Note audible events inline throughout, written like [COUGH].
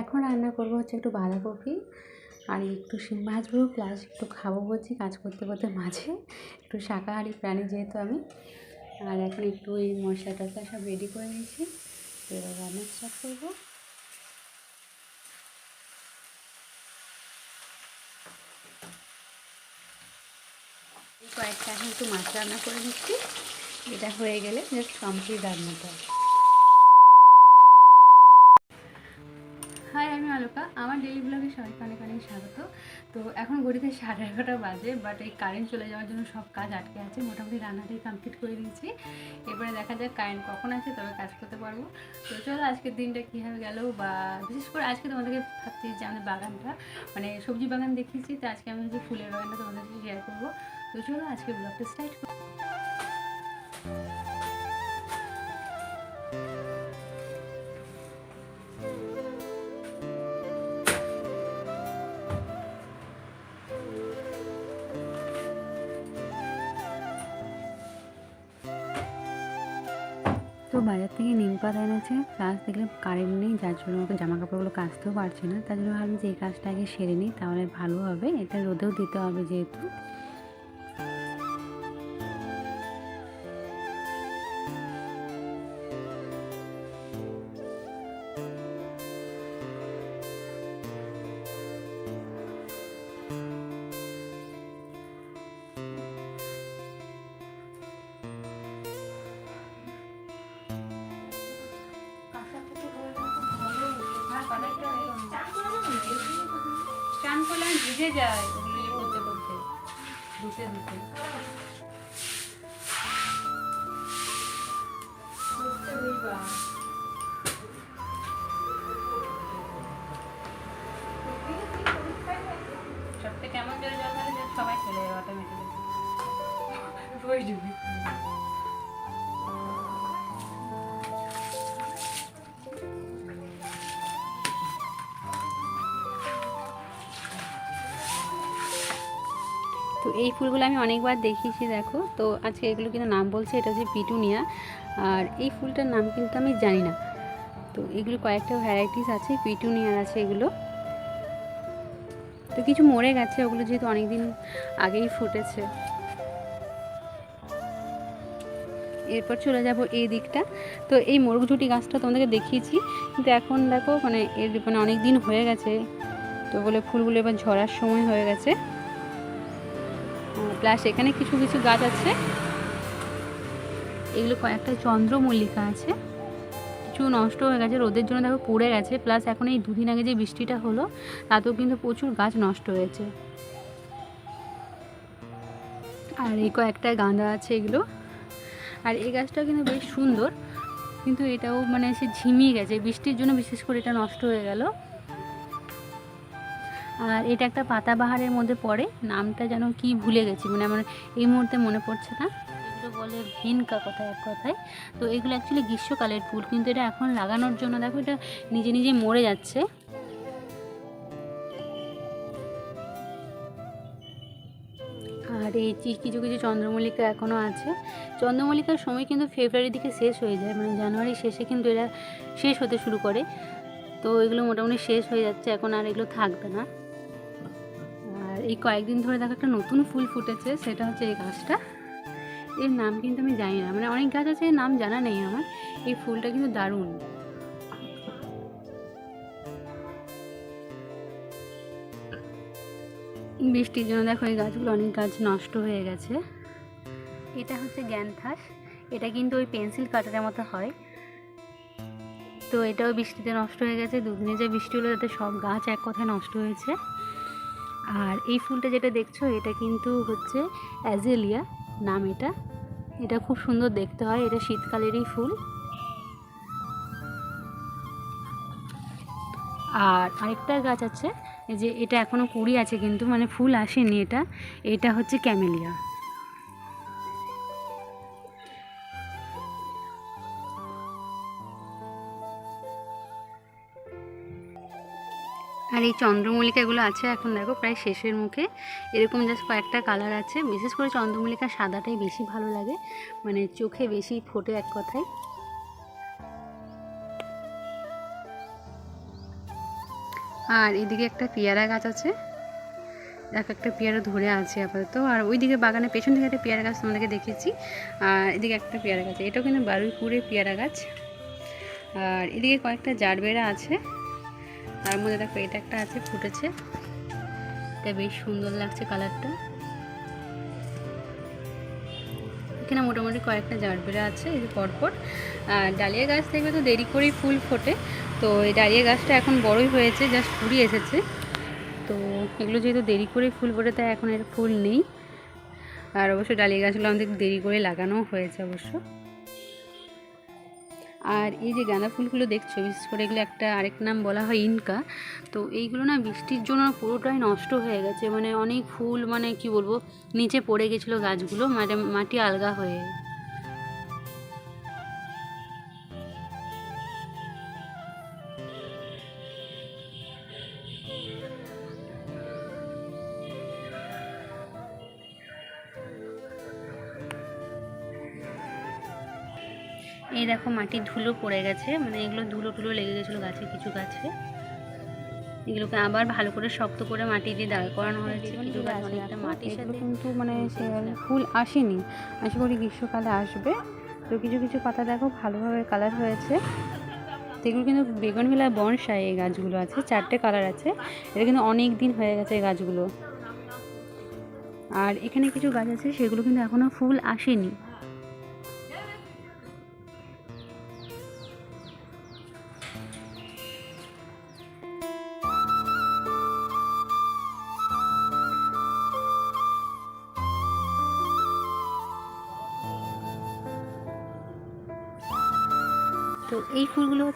এখন রান্না করব হচ্ছে একটু বাঁধাকপি আর একটু শিম ভাজবো প্লাস একটু খাব বলছি কাজ করতে করতে মাঝে। একটু শাকাহারি প্রাণী যেহেতু আমি। আর এখন একটু ওই মশলা টশলা সব রেডি করে নিয়েছি। তো এবার রান্না স্টার্ট করব। এই কয়েকটা এখন একটু মাছ রান্না করে নিচ্ছি। এটা হয়ে গেলে জাস্ট কমপ্লিট রান্নাটা। আলোকা আমার ডেলি ব্লগে সবাইকে অনেক অনেক স্বাগত। তো এখন ঘড়িতে সাড়ে এগারোটা বাজে বাট এই কারেন্ট চলে যাওয়ার জন্য সব কাজ আটকে আছে। মোটামুটি রান্নাটাই কমপ্লিট করে দিয়েছি। এবারে দেখা যাক কারেন্ট কখন আছে, তবে কাজ করতে পারব। তো চলো আজকের দিনটা কীভাবে গেল, বা বিশেষ করে আজকে তোমাদেরকে ভাবছি যে আমাদের বাগানটা মানে সবজি বাগান দেখিয়েছি, তো আজকে আমি যে ফুলের বাগানটা তোমাদেরকে শেয়ার করব। তো চলো আজকে ব্লগটা স্টার্ট করি। তো বাজার থেকে নিম পাতা এনেছে। প্লাস দেখলে কারেন্ট নেই, যার জন্য আমাকে জামা কাপড়গুলো কাচতেও পারছি না। তার জন্য ভাবলাম যে এই কাজটা আগে সেরে নিই, তাহলে ভালো হবে। এটা রোদেও দিতে হবে যেহেতু। ভিজে যায় ওগুলো করতে করতে ধুতে ধুতে। তো এই ফুলগুলো আমি অনেকবার দেখিয়েছি, দেখো। তো আজকে এগুলো কিন্তু নাম বলছে, এটা হচ্ছে পিটুনিয়া। আর এই ফুলটার নাম কিন্তু আমি জানি না। তো এগুলো কয়েকটা ভ্যারাইটিস আছে, পিটুনিয়ার আছে এগুলো। তো কিছু মরে গেছে, ওগুলো যেহেতু অনেক দিন আগেই ফুটেছে। এরপর চলে যাব এই দিকটা। তো এই মোরগঝুটি গাছটা তোমাদেরকে দেখিয়েছি। কিন্তু এখন দেখো মানে এর মানে অনেক দিন হয়ে গেছে। তো বলে ফুলগুলো এবার ঝরার সময় হয়ে গেছে। প্লাস এখানে কিছু কিছু গাছ আছে। এগুলো কয়েকটা চন্দ্রমল্লিকা আছে। কিছু নষ্ট হয়ে গেছে, রোদের জন্য দেখো পড়ে গেছে। প্লাস এখন এই দুদিন আগে যে বৃষ্টিটা হলো, তাতেও কিন্তু প্রচুর গাছ নষ্ট হয়েছে। আর এই কয়েকটা গাঁদা আছে এগুলো। আর এই গাছটাও কিন্তু বেশ সুন্দর। কিন্তু এটাও মানে সে ঝিমিয়ে গেছে। বৃষ্টির জন্য বিশেষ করে এটা নষ্ট হয়ে গেল। আর এটা একটা পাতাবাহারের মধ্যে পড়ে। নামটা যেন কি ভুলে গেছি মানে আমার এই মুহূর্তে মনে পড়ছে না। এগুলো বলে ভিনকা কথা এক কথায়। তো এগুলো অ্যাকচুয়ালি গ্রীষ্মকালের ফুল, কিন্তু এটা এখন লাগানোর জন্য, দেখো এটা নিজে নিজে মরে যাচ্ছে। আর এই কিছু কিছু চন্দ্রমল্লিকা এখনও আছে। চন্দ্রমল্লিকার সময় কিন্তু ফেব্রুয়ারির দিকে শেষ হয়ে যায় মানে জানুয়ারি শেষে কিন্তু এরা শেষ হতে শুরু করে। তো এগুলো মোটামুটি শেষ হয়ে যাচ্ছে, এখন আর এগুলো থাকবে না। এই কয়েকদিন ধরে দেখো একটা নতুন ফুল ফুটেছে, সেটা হচ্ছে এই গাছটা। এর নাম কিন্তু আমি জানি না মানে অনেক গাছ আছে, এর নাম জানা নেই আমার। এই ফুলটা কিন্তু দারুণ। বৃষ্টির জন্য দেখো এই গাছগুলো অনেক গাছ নষ্ট হয়ে গেছে। এটা হচ্ছে গ্যানথাস, এটা কিন্তু ওই পেন্সিল কাটারের মতো হয়। তো এটাও বৃষ্টিতে নষ্ট হয়ে গেছে, দুদিনে যে বৃষ্টি হলো, তাতে সব গাছ এক কথায় নষ্ট হয়েছে। আর এই ফুলটা যেটা দেখছ, এটা কিন্তু হচ্ছে অ্যাজেলিয়া নাম এটা। এটা খুব সুন্দর দেখতে হয়, এটা শীতকালেরই ফুল। আর আরেকটা গাছ আছে যে এটা এখনও কুড়ি আছে কিন্তু মানে ফুল আসেনি এটা। এটা হচ্ছে ক্যামেলিয়া আর এই চন্দ্রমল্লিকাগুলো আছে এখন দেখো প্রায় শেষের মুখে। এরকম জাস্ট কয়েকটা কালার আছে। বিশেষ করে চন্দ্রমল্লিকা সাদাটাই বেশি ভালো লাগে। মানে চোখে বেশি ফোটে এক কথায়। আর এদিকে একটা পেয়ারা গাছ আছে। এক একটা পেয়ারা ধরে আছে আপাতত। আর ওইদিকে বাগানের পেছন দিকে একটা পেয়ারা গাছ তোমাদেরকে দেখেছি আর এদিকে একটা পেয়ারা গাছ এটাও কিন্তু বারুইপুরে পেয়ারা গাছ। আর এদিকে কয়েকটা জারবেরা আছে। তার মধ্যে দেখো এটা একটা আছে, ফুটেছে। এটা বেশ সুন্দর লাগছে কালারটা। এখানে মোটামুটি কয়েকটা জারবেরা আছে, এই যে পরপর। আর ডালিয়া গাছ দেখবে তো দেরি করেই ফুল ফোটে। তো এই ডালিয়া গাছটা এখন বড়ই হয়েছে জাস্ট ফুরি এসেছে। তো এগুলো যেহেতু দেরি করে ফুল ফোটে, তাই এখন এর ফুল নেই। আর অবশ্য ডালিয়া গাছগুলো আমাদের দেরি করে লাগানো হয়েছে অবশ্য। আর এই যে গাঁদা ফুলগুলো দেখছ, বিশেষ করে এগুলো একটা আরেক নাম বলা হয় ইনকা, তো এইগুলো না বৃষ্টির জন্য পুরোটাই নষ্ট হয়ে গেছে। মানে অনেক ফুল মানে কি বলব, নিচে পড়ে গেছিল গাছগুলো মানে মাটি আলগা হয়ে এই দেখো মাটির ধুলো পড়ে গেছে মানে এগুলো ধুলো টুলো লেগে গেছিল গাছে কিছু গাছে। এগুলোকে আবার ভালো করে শক্ত করে মাটি দিয়ে দাঁড় করানো হয়েছে কিছু গাছ অনেকটা মাটির সাথে কিন্তু মানে ফুল আসেনি। আশা করি গ্রীষ্মকালে আসবে। তো কিছু কিছু পাতা দেখো ভালোভাবে কালার হয়েছে। এগুলো কিন্তু বেগুনভিলা বনসাই এই গাছগুলো আছে চারটে কালার আছে। এটা কিন্তু অনেক দিন হয়ে গেছে এই গাছগুলো। আর এখানে কিছু গাছ আছে সেগুলো কিন্তু এখনও ফুল আসেনি।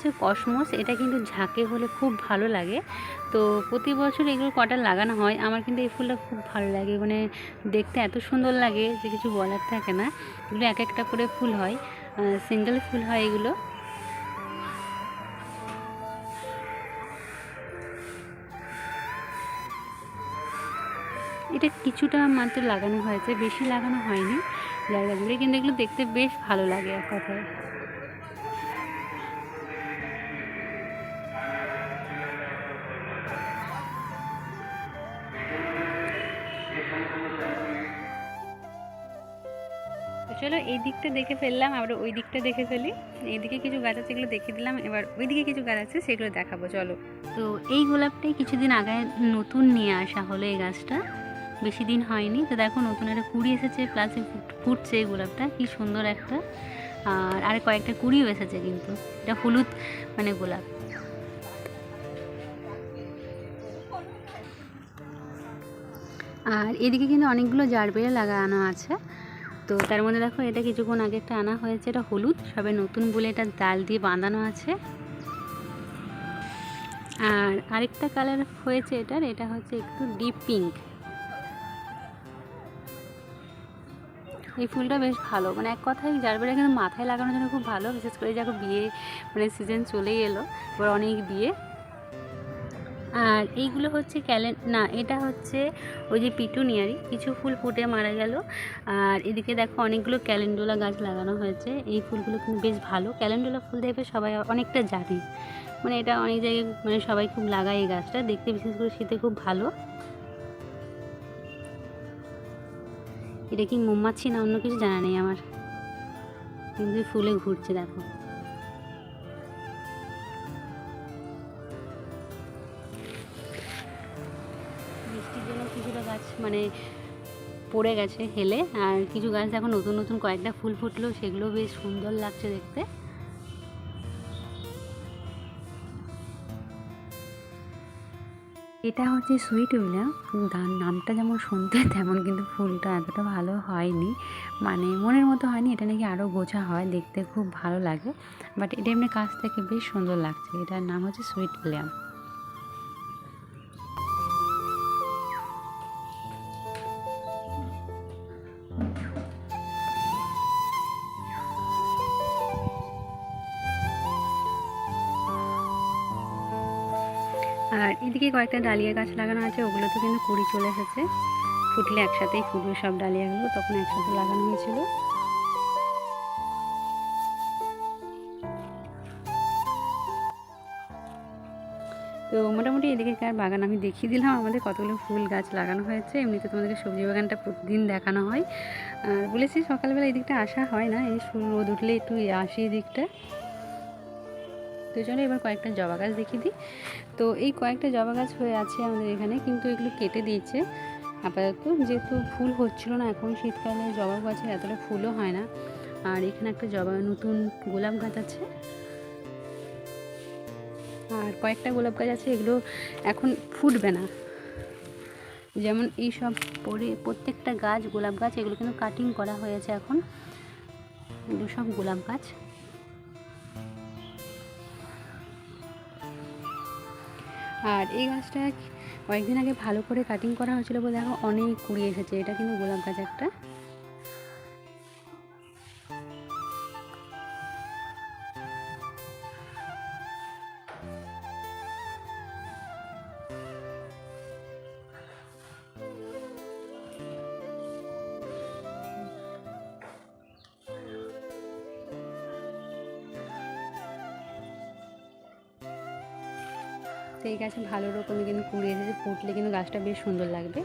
হচ্ছে কসমস, এটা কিন্তু ঝাঁকে হলে খুব ভালো লাগে। তো প্রতি বছর এগুলো কটা লাগানো হয়, আমার কিন্তু এই ফুলটা খুব ভালো লাগে। মানে দেখতে এত সুন্দর লাগে যে কিছু বলার থাকে না। এগুলো এক একটা করে ফুল হয় সিঙ্গেল ফুল হয় এগুলো। এটা কিছুটা মাত্র লাগানো হয়েছে, বেশি লাগানো হয়নি জায়গাগুলো, কিন্তু এগুলো দেখতে বেশ ভালো লাগে এক কথায়। চলো এই দিকটা দেখে ফেললাম, আবার ওই দিকটা দেখে ফেলি। এইদিকে কিছু গাছ আছে, এগুলো দেখে দিলাম। এবার ওইদিকে কিছু গাছ আছে, সেগুলো দেখাবো, চলো। তো এই গোলাপটাই কিছুদিন আগে নতুন নিয়ে আসা হলো এই গাছটা। বেশি দিন হয়নি। তো দেখো, নতুন একটা কুড়ি এসেছে প্লাস ফুটছে এই গোলাপটা। কি সুন্দর একটা। আর আর কয়েকটা কুড়িও এসেছে কিন্তু। এটা হলুদ মানে গোলাপ। আর এদিকে কিন্তু অনেকগুলো জারবেরা লাগানো আছে। তো তার মধ্যে দেখো, এটা কিছুক্ষণ আগে একটা আনা হয়েছে, এটা হলুদ, সবে নতুন বলে এটা ডাল দিয়ে বাঁধানো আছে। আর আরেকটা কালার হয়েছে এটার, এটা হচ্ছে একটু ডিপ পিঙ্ক এই ফুলটা বেশ ভালো মানে এক কথায় জারবেরা কিন্তু মাথায় লাগানোর জন্য খুব ভালো, বিশেষ করে যখন বিয়ে মানে সিজন চলেই এলো, এবার অনেক বিয়ে। আর এইগুলো হচ্ছে ক্যালেন, না, এটা হচ্ছে ওই যে পিটুনিয়ারি। কিছু ফুল ফুটে মারা গেল। আর এদিকে দেখো অনেকগুলো ক্যালেন্ডুলা গাছ লাগানো হয়েছে। এই ফুলগুলো কিন্তু বেশ ভালো। ক্যালেন্ডুলা ফুল দেখবে সবাই অনেকটা জানে মানে এটা অনেক জায়গায় মানে সবাই খুব লাগায় এই গাছটা। দেখতে বিশেষ করে শীতে খুব ভালো। এটা কি মৌমাছি না অন্য কিছু জানা নেই আমার? কিন্তু ফুলে ঘুরছে, দেখো। মানে পড়ে গেছে হেলে। আর কিছু গাছ এখন নতুন নতুন কয়েকটা ফুল ফুটলো, সেগুলো বেশ সুন্দর লাগছে দেখতে। এটা হচ্ছে সুইট উইলা নামটা যেমন শুনতে [LAUGHS] তেমন কিন্তু ফুলটা এতটা ভালো হয়নি। মানে মনের মতো হয়নি, এটা নাকি আরও গোছা হয়, দেখতে খুব ভালো লাগে। বাট এটা এমনি কাছ থেকে বেশ সুন্দর লাগছে। এটার নাম হচ্ছে সুইট উইলিয়াম কয়েকটা ডালিয়া গাছ লাগানো আছে, ওগুলো তো কিন্তু কুড়ি চলে এসেছে। ফুটলে একসাথেই ফুটবে সব ডালিয়াগুলো তখন একসাথে লাগানো হয়েছিল। তো মোটামুটি এদিকে এদিকেকার বাগান আমি দেখিয়ে দিলাম, আমাদের কতগুলো ফুল গাছ লাগানো হয়েছে। এমনিতে তোমাদেরকে সবজি বাগানটা প্রতিদিন দেখানো হয়। আর বলেছি সকালবেলা এদিকটা আসা হয় না, এই রোদ উঠলে একটু আসি এই দিকটা তো চলো এবার কয়েকটা জবা গাছ দেখিয়ে দিই। তো এই কয়েকটা জবা গাছ হয়ে আছে আমাদের এখানে, কিন্তু এগুলো কেটে দিয়েছে। আপাতত যেহেতু ফুল হচ্ছিল না, এখন শীতকালে জবা গাছে এতটা ফুলও হয় না। আর এখানে একটা জবা, নতুন গোলাপ গাছ আছে। আর কয়েকটা গোলাপ গাছ আছে, এগুলো এখন ফুটবে না। যেমন এই সব পরে প্রত্যেকটা গাছ, গোলাপ গাছ, এগুলো কিন্তু কাটিং করা হয়েছে এখন। এগুলো সব গোলাপ গাছ। আর এই গাছটা কয়েকদিন আগে ভালো করে কাটিং করা হয়েছিল বলে দেখো অনেক কুড়িয়ে এসেছে। এটা কিন্তু গোলাপ গাছ একটা। তো এই গাছে ভালো রকমের কিন্তু কুড়ি এসেছে ফুটলে কিন্তু গাছটা বেশ সুন্দর লাগবে।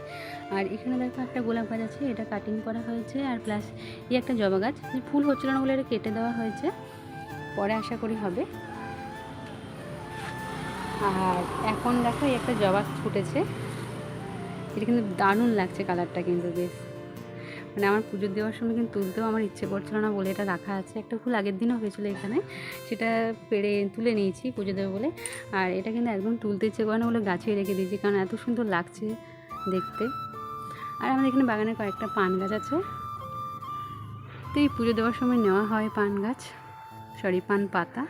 আর এখানে দেখো একটা গোলাপ গাছ আছে, এটা কাটিং করা হয়েছে আর প্লাস এই একটা জবা গাছ। ফুল হচ্ছিল না বলে এটা কেটে দেওয়া হয়েছে, পরে আশা করি হবে। আর এখন দেখো এই একটা জবা ফুটেছে, এটা কিন্তু দারুণ লাগছে কালারটা কিন্তু বেশ। মানে আমার পুজো দেওয়ার সময় কিন্তু তুলতেও আমার ইচ্ছে করছিল না বলে এটা রাখা আছে। একটা ফুল আগের দিনও হয়েছিল এখানে। সেটা পেরে তুলে নিয়েছি পুজো দেবো বলে। আর এটা কিন্তু একদম তুলতে ইচ্ছে করে না বলে গাছে রেখে দিয়েছি, কারণ এত সুন্দর লাগছে দেখতে। আর আমাদের এখানে বাগানে কয়েকটা পান গাছ আছে। তো এই পুজো দেওয়ার সময় নেওয়া হয় পান গাছ। সরি পান পাতা।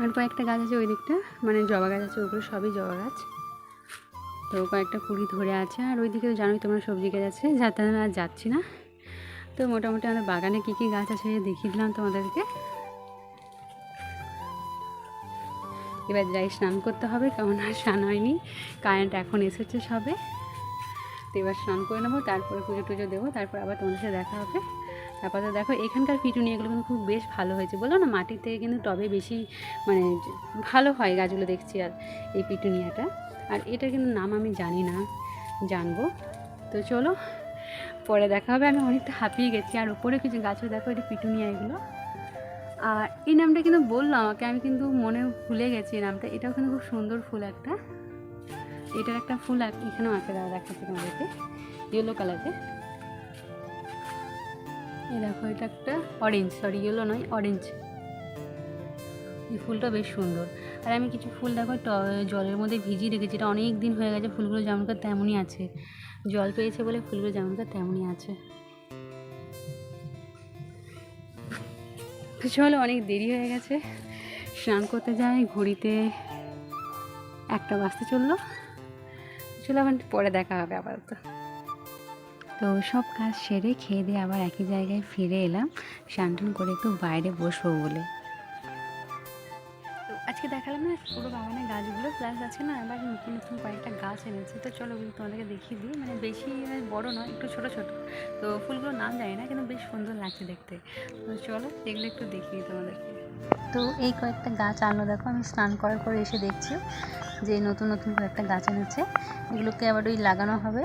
আর কয়েকটা গাছ আছে ওই দিকটা। মানে জবা গাছ আছে, ওগুলো সবই জবা গাছ। তো কয়েকটা কুড়ি ধরে আছে, আর ওইদিকে তো জানোই তোমরা সবজি গাছ আছে যাতে আর যাচ্ছি না। তো মোটামুটি আমাদের বাগানে কী কী গাছ আছে দেখিয়ে দিলাম তোমাদেরকে। এবার যাই স্নান করতে হবে, কারণ আর স্নান হয়নি, কারেন্ট এখন এসেছে সবে। তো এবার স্নান করে নেব, তারপরে পুজো টুজো দেবো, তারপর আবার তোমাদের সাথে দেখা হবে। তারপর তো দেখো, এখানকার পিটুনি এগুলো কিন্তু খুব বেশ ভালো হয়েছে। বলো না মাটির থেকে কিন্তু টবে বেশি মানে ভালো হয় গাছগুলো দেখছি আর এই পিটুনিয়াটা। আর এটা কিন্তু নাম আমি জানি না, জানব। তো চলো, পরে দেখা হবে। আমি অনেকটা হাঁপিয়ে গেছি। আর উপরে কিছু গাছও দেখো এটা পিটুনিয়া এগুলো। আর এই নামটা কিন্তু বলল আমাকে, আমি কিন্তু মনে ভুলে গেছি এই নামটা। এটাও কিন্তু খুব সুন্দর ফুল একটা। এটার একটা ফুল এখানেও আছে, দাদা, দেখাচ্ছি তোমাদেরকে। ইয়েলো কালারের এই দেখো, এটা একটা অরেঞ্জ সরি ইয়েলো নয় অরেঞ্জ এই ফুলটা বেশ সুন্দর। আর আমি কিছু ফুল দেখো জলের মধ্যে ভিজিয়ে রেখেছি, এটা অনেক দিন হয়ে গেছে, ফুলগুলো যেমনকার তেমনই আছে। জল পেয়েছে বলে ফুলগুলো যেমনকার তেমনই আছে। চলো, অনেক দেরি হয়ে গেছে। স্নান করতে যাই, ঘড়িতে একটা বাজতে চলল। চলো, আবার পরে দেখা হবে আপাতত। তো সব কাজ সেরে খেয়ে দিয়ে আবার একই জায়গায় ফিরে এলাম। স্নান করে একটু বাইরে বসবো বলে। আজকে দেখালাম না, পুরো বাগানের গাছগুলো প্লাস আছে না আবার নতুন নতুন কয়েকটা গাছ এনেছে। তো চলো ওগুলো তোমাদেরকে দেখিয়ে দিই। মানে বেশি মানে বড় নয়, একটু ছোট ছোট। তো ফুলগুলোর নাম জানি না, কিন্তু বেশ সুন্দর লাগছে দেখতে। তো চলো, এগুলো একটু দেখিয়ে তোমাদেরকে। তো এই কয়েকটা গাছ আনলো, দেখো, আমি স্নান করার পরে এসে দেখছি যে নতুন নতুন কয়েকটা গাছ এনেছে। এগুলোকে আবার ওই লাগানো হবে।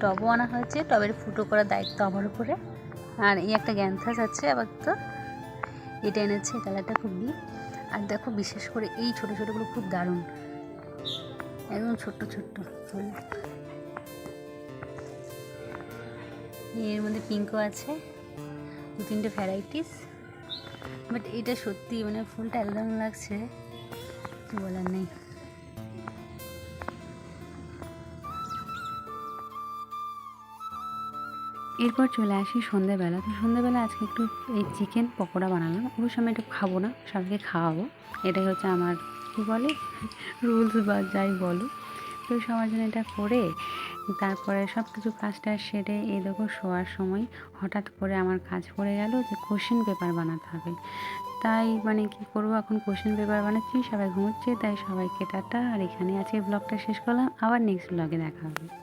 টবও আনা হয়েছে, টবের ফুটো করার দায়িত্ব আমার উপরে। আর এই একটা গ্যান্থাস আছে আবার তো এটা এনেছে, কালারটা খুব আর দেখো বিশেষ করে এই ছোটো ছোটোগুলো খুব দারুণ। একদম ছোট্ট ছোট্ট এর মধ্যে পিঙ্কও আছে, দু তিনটে ভ্যারাইটিস। বাট এটা সত্যি মানে ফুলটা একদম লাগছে, কি বলার নেই। এরপর চলে আসি সন্ধ্যেবেলা। তো সন্ধ্যেবেলা আজকে একটু এই চিকেন পকোড়া বানালাম। অবশ্য আমি এটা খাব না, সবাইকে খাওয়াবো। এটাই হচ্ছে আমার, কী বলে? রুলস বা যাই বলো। তো সবার জন্য এটা করে তারপরে সব কিছু কাজটা সেরে এই দেখো শোয়ার সময় হঠাৎ করে আমার কাজ পড়ে গেল যে কোশ্চেন পেপার বানাতে হবে। তাই মানে কি করব? এখন কোশ্চেন পেপার বানাচ্ছি, সবাই ঘুমোচ্ছে, তাই সবাইকে টাটা। আর এখানে আজকে ব্লগটা শেষ করলাম। আবার নেক্সট ব্লগে দেখা হবে।